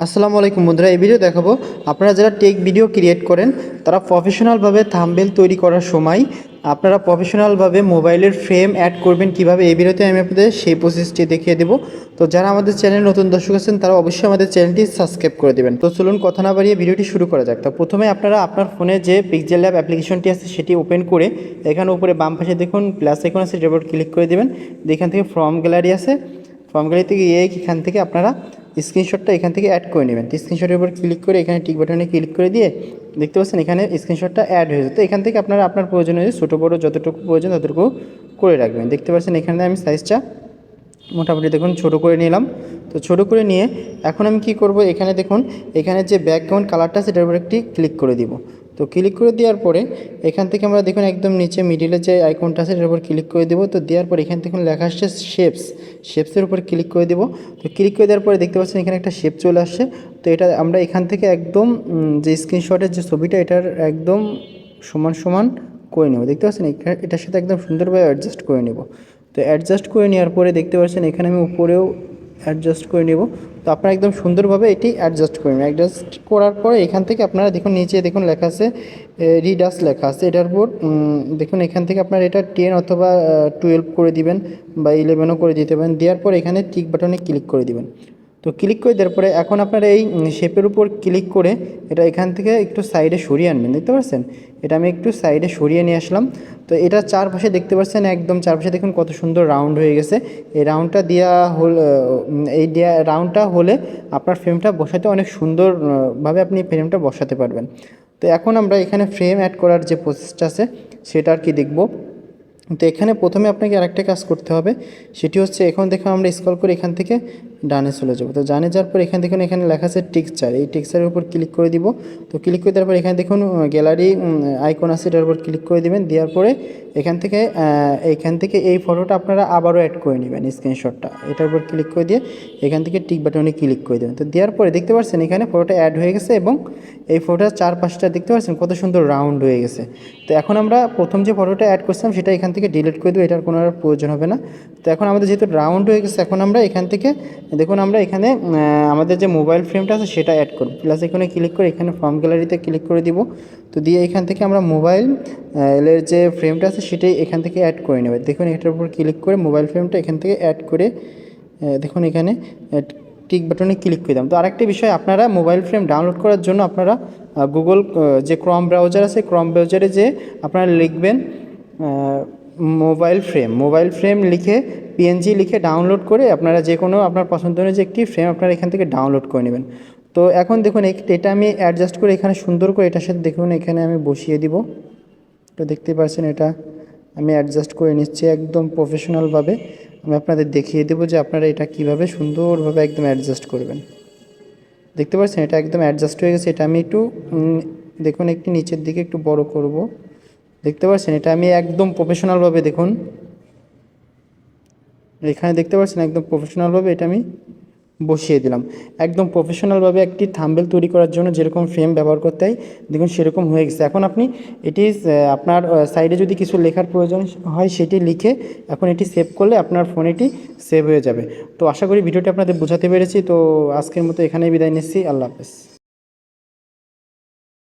আসসালামু আলাইকুম বন্ধুরা, এই ভিডিও দেখাবো। আপনারা যারা টেক ভিডিও ক্রিয়েট করেন, তারা প্রফেশনালভাবে থাম্বেল তৈরি করার সময় আপনারা প্রফেশনালভাবে মোবাইলের ফ্রেম অ্যাড করবেন কীভাবে, এই ভিডিওতে আমি আপনাদের সেই প্রসেসটি দেখিয়ে দেবো। তো যারা আমাদের চ্যানেল নতুন দর্শক আছেন, তারা অবশ্যই আমাদের চ্যানেলটি সাবস্ক্রাইব করে দেবেন। তো চলুন কথা না বাড়িয়ে ভিডিওটি শুরু করা যাক। তো প্রথমে আপনারা আপনার ফোনে যে পিক্সেল ল্যাব অ্যাপ্লিকেশনটি আছে, সেটি ওপেন করে এখানে উপরে বাম পাশে দেখুন প্লাস আইকন আছে উপর ক্লিক করে দেবেন। এখান থেকে ফর্ম গ্যালারি আছে। ফর্ম গ্যালারি থেকে গিয়ে এখান থেকে আপনারা স্ক্রিনশটটা এখান থেকে অ্যাড করে নেবেন। তো স্ক্রিনশটের উপর ক্লিক করে এখানে টিক বাটনে ক্লিক করে দিয়ে দেখতে পাচ্ছেন এখানে স্ক্রিনশটটা অ্যাড হয়ে যেত এখান থেকে আপনারা আপনার প্রয়োজন হয়েছে ছোটো, বড়ো যতটুকু প্রয়োজন ততটুকু করে রাখবেন। দেখতে পাচ্ছেন এখানে আমি সাইজটা মোটামুটি দেখুন ছোটো করে নিলাম। তো ছোটো করে নিয়ে এখন আমি কি করব? এখানে দেখুন, এখানে যে ব্যাকগ্রাউন্ড কালারটা সেটার উপর একটি ক্লিক করে দিব। তো ক্লিক করে দেওয়ার পরে এখান থেকে আমরা দেখুন একদম নিচে মিডিলে যে আইকনটা আছে, সেটার উপর ক্লিক করে দেবো। তো দেওয়ার পর এখান থেকে লেখা আসছে শেপস শেপসের উপর ক্লিক করে দেবো। তো ক্লিক করে দেওয়ার পরে দেখতে পাচ্ছেন এখানে একটা শেপ চলে আসছে। তো এটা আমরা এখান থেকে একদম যে স্ক্রিনশটের যে ছবিটা, এটার একদম সমান সমান করে নেব। দেখতে পাচ্ছেন? এটার সাথে একদম সুন্দরভাবে অ্যাডজাস্ট করে নেব। তো অ্যাডজাস্ট করে নেওয়ার পরে দেখতে পাচ্ছেন এখানে আমি উপরেও অ্যাডজাস্ট করে নেব। তো আপনারা একদম সুন্দরভাবে এটি অ্যাডজাস্ট করে নেবেন। অ্যাডজাস্ট করার পরে এখান থেকে আপনারা দেখুন নিচে দেখুন লেখা আছে রিডাস লেখা আছে। এটার উপর দেখুন এখান থেকে আপনারা এটা টেন অথবা টুয়েলভ করে দিবেন বা ইলেভেনও করে দিতে পারেন। দেওয়ার পর এখানে টিক বাটনে ক্লিক করে দিবেন। তো ক্লিক করে দেওয়ার পরে এখন আপনারা এই শেপের উপর ক্লিক করে এটা এখান থেকে একটু সাইডে সরিয়ে আনবেন, দেখতে পাচ্ছেন এটা আমি একটু সাইডে সরিয়ে নিয়ে আসলাম। তো এটা চারপাশে দেখতে পাচ্ছেন একদম চারপাশে দেখুন কত সুন্দর রাউন্ড হয়ে গেছে। এই রাউন্ডটা দেওয়া হল এই দেওয়া রাউন্ডটা হলে আপনার ফ্রেমটা বসাতে অনেক সুন্দরভাবে আপনি ফ্রেমটা বসাতে পারবেন। তো এখন আমরা এখানে ফ্রেম অ্যাড করার যে প্রসেসটা আছে, সেটা আর কি দেখব? তো এখানে প্রথমে আপনাকে আরেকটা কাজ করতে হবে। সেটি হচ্ছে এখন দেখুন আমরা স্কল করে এখান থেকে ডানে চলে যাব। তো ডানে যাওয়ার পর এখানে দেখুন, এখানে লেখা আছে টেক্সচার এই টেক্সচারের উপর ক্লিক করে দিব। তো ক্লিক করে দেওয়ার পর এখানে দেখুন গ্যালারি আইকন আছে, এটার উপর ক্লিক করে দিবেন। দেওয়ার পরে এখান থেকে এখান থেকে এই ফটোটা আপনারা আবারও অ্যাড করে নেবেন স্ক্রিনশটটা এটার উপর ক্লিক করে দিয়ে এখান থেকে টিক বাটনে ক্লিক করে দেবেন। তো দেওয়ার পরে দেখতে পাচ্ছেন, এখানে ফটোটা অ্যাড হয়ে গেছে এবং এই ফটোটার চারপাশটা দেখতে পাচ্ছেন, কত সুন্দর রাউন্ড হয়ে গেছে। তো এখন আমরা প্রথম যে ফটোটা অ্যাড করছিলাম, সেটা এখান থেকে ডিলিট করে দেবো, এটার কোনো আর প্রয়োজন হবে না। তো এখন আমাদের যেহেতু রাউন্ড হয়ে গেছে, এখন আমরা এখান থেকে দেখুন, আমরা এখানে আমাদের যে মোবাইল ফ্রেমটা আছে, সেটা অ্যাড করব। প্লাস এখানে ক্লিক করে, এখানে ফর্ম গ্যালারিতে ক্লিক করে দিব। তো দিয়ে এখান থেকে আমরা মোবাইল এর যে ফ্রেমটা আছে, সেটাই এখান থেকে অ্যাড করে নেবে। দেখুন, এটার উপর ক্লিক করে মোবাইল ফ্রেমটা এখান থেকে অ্যাড করে দেখুন, এখানে টিক বাটনে ক্লিক করে দিলাম। তো আরেকটা বিষয়, আপনারা মোবাইল ফ্রেম ডাউনলোড করার জন্য আপনারা গুগল যে ক্রম ব্রাউজার আছে ক্রম ব্রাউজারে যে আপনারা লিখবেন মোবাইল ফ্রেম মোবাইল ফ্রেম লিখে পিএনজি লিখে ডাউনলোড করে আপনারা যে কোনো আপনার পছন্দ অনুযায়ী একটি ফ্রেম আপনারা এখান থেকে ডাউনলোড করে নেবেন। তো এখন দেখুন এটা আমি অ্যাডজাস্ট করে এখানে সুন্দর করে এটার সাথে দেখুন, এখানে আমি বসিয়ে দিব। তো দেখতে পাচ্ছেন এটা আমি অ্যাডজাস্ট করে নিচ্ছি একদম প্রফেশনালভাবে আমি আপনাদের দেখিয়ে দেবো যে আপনারা এটা কীভাবে সুন্দরভাবে একদম অ্যাডজাস্ট করবেন। দেখতে পাচ্ছেন এটা একদম অ্যাডজাস্ট হয়ে গেছে। এটা আমি একটু দেখুন একটু নিচের দিকে একটু বড় করব। দেখতে পাচ্ছেন এটা আমি একদম প্রফেশনালভাবে দেখুন। এখানে দেখতে পাচ্ছেন একদম প্রফেশনালভাবে এটা আমি বসিয়ে দিলাম। একদম প্রফেশনালভাবে একটি থাম্বেল তৈরি করার জন্য যেরকম ফ্রেম ব্যবহার করতে হয়, দেখুন সেরকম হয়ে গেছে। এখন আপনি এটি আপনার সাইডে যদি কিছু লেখার প্রয়োজন হয় সেটি লিখে এখন এটি সেভ করলে আপনার ফোন এটি সেভ হয়ে যাবে। তো আশা করি ভিডিওটি আপনাদের বোঝাতে পেরেছি। তো আজকের মতো এখানেই বিদায় নিচ্ছি। আল্লাহ হাফেজ।